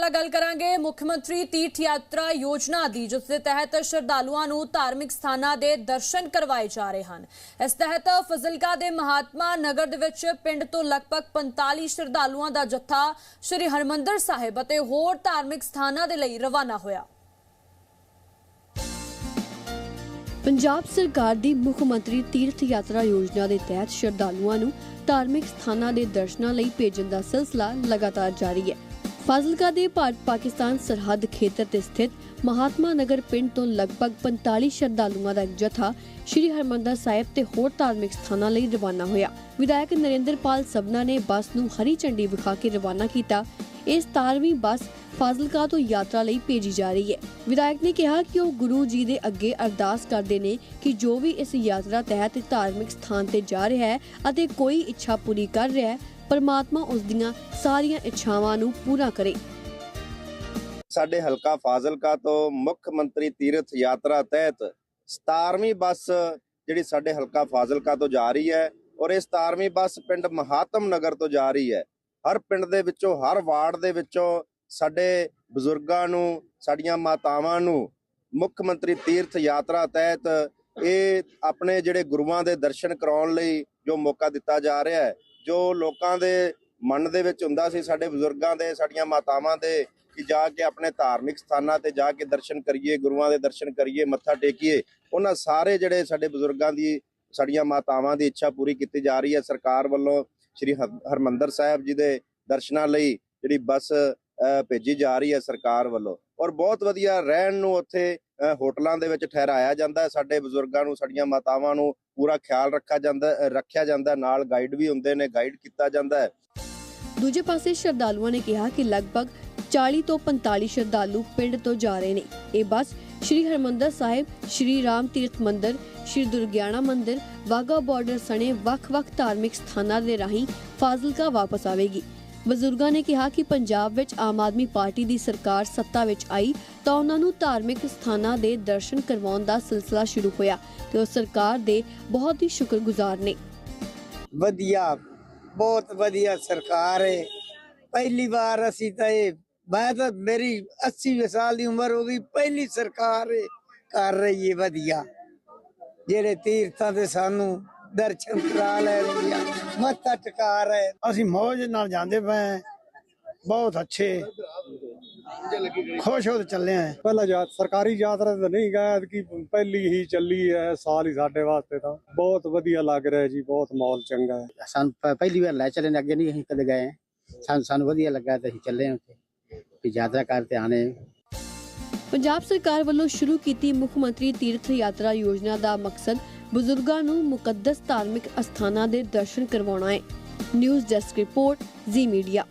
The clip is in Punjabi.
ਗੱਲ ਕਰਾਂਗੇ ਮੁੱਖ ਮੰਤਰੀ ਤੀਰਥ ਯਾਤਰਾ ਯੋਜਨਾ ਦੀ, ਜਿਸ ਦੇ ਤਹਿਤ ਸ਼ਰਧਾਲੂਆਂ ਨੂੰ ਧਾਰਮਿਕ ਸਥਾਨਾਂ ਦੇ ਦਰਸ਼ਨ ਕਰਵਾਏ ਜਾ ਰਹੇ ਹਨ। ਇਸ ਤਹਿਤ ਫਜ਼ਿਲਕਾ ਦੇ ਮਹਾਤਮਾ ਨਗਰ ਦੇ ਵਿੱਚ ਪਿੰਡ ਤੋਂ ਲਗਭਗ 45 ਸ਼ਰਧਾਲੂਆਂ ਦਾ ਜੱਥਾ ਸ੍ਰੀ ਹਰਮੰਦਰ ਸਾਹਿਬ ਅਤੇ ਹੋਰ ਧਾਰਮਿਕ ਸਥਾਨਾਂ ਦੇ ਲਈ ਰਵਾਨਾ ਹੋਇਆ। ਪੰਜਾਬ ਸਰਕਾਰ ਦੀ ਮੁੱਖ ਮੰਤਰੀ ਤੀਰਥ ਯਾਤਰਾ ਯੋਜਨਾ ਦੇ ਤਹਿਤ ਸ਼ਰਧਾਲੂਆਂ ਨੂੰ ਧਾਰਮਿਕ ਸਥਾਨਾਂ ਦੇ ਦਰਸ਼ਨਾਂ ਲਈ ਭੇਜਣ ਦਾ ਸਿਲਸਿਲਾ ਲਗਾਤਾਰ ਜਾਰੀ ਹੈ। ਫਾਜ਼ਿਲਕਾ ਦੇ ਭਾਰਤ ਪਾਕਿਸਤਾਨ ਸਰਹੱਦ ਖੇਤਰ ਤੇ ਸਥਿਤ ਮਹਾਤਮਾ ਨਗਰ ਪਿੰਡ ਤੋਂ ਲਗਭਗ 45 ਸ਼ਰਧਾਲੂਆਂ ਦਾ ਇੱਕ ਜਥਾ ਸ਼੍ਰੀ ਹਰਮੰਦਰ ਸਾਹਿਬ ਤੇ ਹੋਰ ਧਾਰਮਿਕ ਸਥਾਨਾਂ ਲਈ ਰਵਾਨਾ ਹੋਇਆ। ਵਿਧਾਇਕ ਨਰਿੰਦਰਪਾਲ ਸਬਨਾ ਨੇ ਬੱਸ ਨੂੰ ਹਰੀ ਝੰਡੀ ਵਿਖਾ ਕੇ ਰਵਾਨਾ ਕੀਤਾ ਇਸ 17ਵੀਂ ਬੱਸ ਫਾਜ਼ਿਲਕਾ ਤੋਂ ਯਾਤਰਾ ਲਈ ਭੇਜੀ ਜਾ ਰਹੀ ਹੈ। ਵਿਧਾਇਕ ਨੇ ਕਿਹਾ ਕਿ ਉਹ ਗੁਰੂ ਜੀ ਦੇ ਅੱਗੇ ਅਰਦਾਸ ਕਰਦੇ ਨੇ ਕਿ ਜੋ ਵੀ ਇਸ ਯਾਤਰਾ ਤਹਿਤ ਧਾਰਮਿਕ ਸਥਾਨ ਤੇ ਜਾ ਰਿਹਾ ਹੈ ਅਤੇ ਕੋਈ ਇੱਛਾ ਪੂਰੀ ਕਰ ਰਿਹਾ ਹੈ, ਪਰਮਾਤਮਾ ਉਸ ਦੀਆਂ ਸਾਰੀਆਂ ਇੱਛਾਵਾਂ ਨੂੰ ਪੂਰਾ ਕਰੇ। ਸਾਡੇ ਹਲਕਾ ਫਾਜ਼ਿਲਕਾ ਤੋਂ ਮੁੱਖ ਮੰਤਰੀ ਤੀਰਥ ਯਾਤਰਾ ਤਹਿਤ 17ਵੀਂ ਬੱਸ ਜਿਹੜੀ ਸਾਡੇ ਹਲਕਾ ਫਾਜ਼ਿਲਕਾ ਤੋਂ ਜਾ ਰਹੀ ਹੈ ਔਰ ਇਹ 17ਵੀਂ ਬੱਸ ਪਿੰਡ ਮਹਾਤਮ ਨਗਰ ਤੋਂ ਜਾ ਰਹੀ ਹੈ। ਹਰ ਪਿੰਡ ਦੇ ਵਿੱਚੋਂ, ਹਰ ਵਾਰਡ ਦੇ ਵਿੱਚੋਂ ਸਾਡੇ ਬਜ਼ੁਰਗਾਂ ਨੂੰ, ਸਾਡੀਆਂ ਮਾਤਾਵਾਂ ਨੂੰ ਮੁੱਖ ਮੰਤਰੀ ਤੀਰਥ ਯਾਤਰਾ ਤਹਿਤ ਇਹ ਆਪਣੇ ਜਿਹੜੇ ਗੁਰੂਆਂ ਦੇ ਦਰਸ਼ਨ ਕਰਾਉਣ ਲਈ ਜੋ ਮੌਕਾ ਦਿੱਤਾ ਜਾ ਰਿਹਾ ਹੈ, ਜੋ ਲੋਕਾਂ ਦੇ ਮਨ ਦੇ ਵਿੱਚ ਹੁੰਦਾ ਸੀ, ਸਾਡੇ ਬਜ਼ੁਰਗਾਂ ਦੇ, ਸਾਡੀਆਂ ਮਾਤਾਵਾਂ ਦੇ ਕਿ ਜਾ ਕੇ ਆਪਣੇ ਧਾਰਮਿਕ ਸਥਾਨਾਂ ਤੇ ਜਾ ਕੇ ਦਰਸ਼ਨ ਕਰੀਏ, ਗੁਰੂਆਂ ਦੇ ਦਰਸ਼ਨ ਕਰੀਏ, ਮੱਥਾ ਟੇਕੀਏ, ਉਹਨਾਂ ਸਾਰੇ ਜਿਹੜੇ ਸਾਡੇ ਬਜ਼ੁਰਗਾਂ ਦੀ, ਸਾਡੀਆਂ ਮਾਤਾਵਾਂ ਦੀ ਇੱਛਾ ਪੂਰੀ ਕੀਤੀ ਜਾ ਰਹੀ ਹੈ, ਸਰਕਾਰ ਵੱਲੋਂ ਸ੍ਰੀ ਹਰਮੰਦਰ ਸਾਹਿਬ ਜੀ ਦੇ ਦਰਸ਼ਨਾਂ ਲਈ ਜਿਹੜੀ ਬੱਸ ਭੇਜੀ ਜਾ ਰਹੀ ਹੈ ਸਰਕਾਰ ਵੱਲੋਂ। ਔਰ ਬਹੁਤ ਵਧੀਆ ਰਹਿਣ ਨੂੰ ਉੱਥੇ ਹੋਟਲਾਂ ਦੇ ਵਿੱਚ ਠਹਿਰਾਇਆ ਜਾਂਦਾ ਹੈ। ਸਾਡੇ ਬਜ਼ੁਰਗਾਂ ਨੂੰ, ਸਾਡੀਆਂ ਮਾਤਾਵਾਂ ਨੂੰ ਪੂਰਾ ਖਿਆਲ ਰੱਖਿਆ ਜਾਂਦਾ ਰੱਖਿਆ ਜਾਂਦਾ ਨਾਲ ਗਾਈਡ ਵੀ ਹੁੰਦੇ ਨੇ ਗਾਈਡ ਕੀਤਾ ਜਾਂਦਾ ਹੈ। ਦੂਜੇ ਪਾਸੇ ਸ਼ਰਧਾਲੂਆਂ ਨੇ ਕਿਹਾ ਕਿ ਲਗਭਗ 40 ਤੋਂ 45 ਸ਼ਰਧਾਲੂ ਪਿੰਡ ਤੋਂ ਜਾ ਰਹੇ ਨੇ। ਇਹ ਬੱਸ ਸ਼੍ਰੀ ਹਰਮੰਦਰ ਸਾਹਿਬ, ਸ਼੍ਰੀ ਰਾਮ ਤੀਰਥ ਮੰਦਿਰ, ਸ਼੍ਰੀ ਦੁਰਗਿਆਣਾ ਮੰਦਿਰ ਵਾਗਾ ਬਾਰਡਰ ਸਣੇ ਵੱਖ-ਵੱਖ ਧਾਰਮਿਕ ਸਥਾਨਾਂ ਦੇ ਰਾਹੀਂ ਫਾਜ਼ਿਲਕਾ ਵਾਪਸ ਆਵੇਗੀ। ਬਜ਼ੁਰਗਾਂ ਨੇ ਕਿਹਾ ਕਿ ਪੰਜਾਬ ਵਿੱਚ ਆਮ ਆਦਮੀ ਪਾਰਟੀ ਦੀ ਸਰਕਾਰ ਸੱਤਾ ਵਿੱਚ ਆਈ ਤਾਂ ਉਹਨਾਂ ਨੂੰ ਧਾਰਮਿਕ ਸਥਾਨਾਂ ਦੇ ਦਰਸ਼ਨ ਕਰਵਾਉਣ ਦਾ ਸਿਲਸਿਲਾ ਸ਼ੁਰੂ ਹੋਇਆ ਤੇ ਉਹ ਸਰਕਾਰ ਦੇ ਬਹੁਤ ਹੀ ਸ਼ੁਕਰਗੁਜ਼ਾਰ ਨੇ। ਵਧੀਆ, ਬਹੁਤ ਵਧੀਆ ਸਰਕਾਰ ਹੈ ਪਹਿਲੀ ਵਾਰ ਅਸੀਂ ਤਾਂ ਇਹ ਮੈਂ ਤਾਂ ਮੇਰੀ 80 ਸਾਲ ਦੀ ਉਮਰ ਹੋ ਗਈ ਪਹਿਲੀ ਸਰਕਾਰ ਕਰ ਰਹੀ ਹੈ ਵਧੀਆ। ਜਿਹੜੇ ਤੀਰਥਾਂ ਤੇ ਸਾਨੂੰ ਦਰਸ਼ਨ ਕਰਾ ਲੈ ਰਹੀ ਆ ਮੱਥਾ ਟਿਕਾ ਰਹੇ ਅਸੀਂ ਮੌਜ ਨਾਲ ਜਾਂਦੇ ਪਏ। ਬਹੁਤ ਅੱਛੇ। ਖੁਸ਼ ਹੋ ਕੇ ਚੱਲੇ ਆ ਪਹਿਲਾਂ ਜਾ ਸਰਕਾਰੀ ਯਾਤਰਾ ਤਾਂ ਨਹੀਂ ਗਏ ਕਿ ਪਹਿਲੀ ਹੀ ਚੱਲੀ ਹੈ ਸਾਲ ਹੀ ਸਾਡੇ ਵਾਸਤੇ ਤਾਂ। ਬਹੁਤ ਵਧੀਆ ਲੱਗ ਰਿਹਾ ਜੀ ਬਹੁਤ ਮਾਹੌਲ ਚੰਗਾ ਹੈ। ਸਾਨੂੰ ਪਹਿਲੀ ਵਾਰ ਲੈ ਚੱਲੇ ਨੇ ਅੱਗੇ ਨਹੀਂ ਅਸੀਂ ਕਦੇ ਗਏ। ਸਾਨੂੰ ਸਾਨੂੰ ਵਧੀਆ ਲੱਗਾ ਤੇ ਅਸੀਂ ਚੱਲੇ ਉੱਥੇ। ਕਿ ਯਾਤਰਾ ਕਰਤੇ ਆਣੇ ਪੰਜਾਬ ਸਰਕਾਰ ਵੱਲੋਂ ਸ਼ੁਰੂ ਕੀਤੀ ਮੁੱਖ ਮੰਤਰੀ ਤੀਰਥ ਯਾਤਰਾ ਯੋਜਨਾ ਦਾ ਮਕਸਦ ਬਜ਼ੁਰਗਾਂ ਨੂੰ ਮੁਕੱਦਸ ਧਾਰਮਿਕ ਅਸਥਾਨਾਂ ਦੇ ਦਰਸ਼ਨ ਕਰਵਾਉਣਾ ਹੈ। News desk report, Zee media.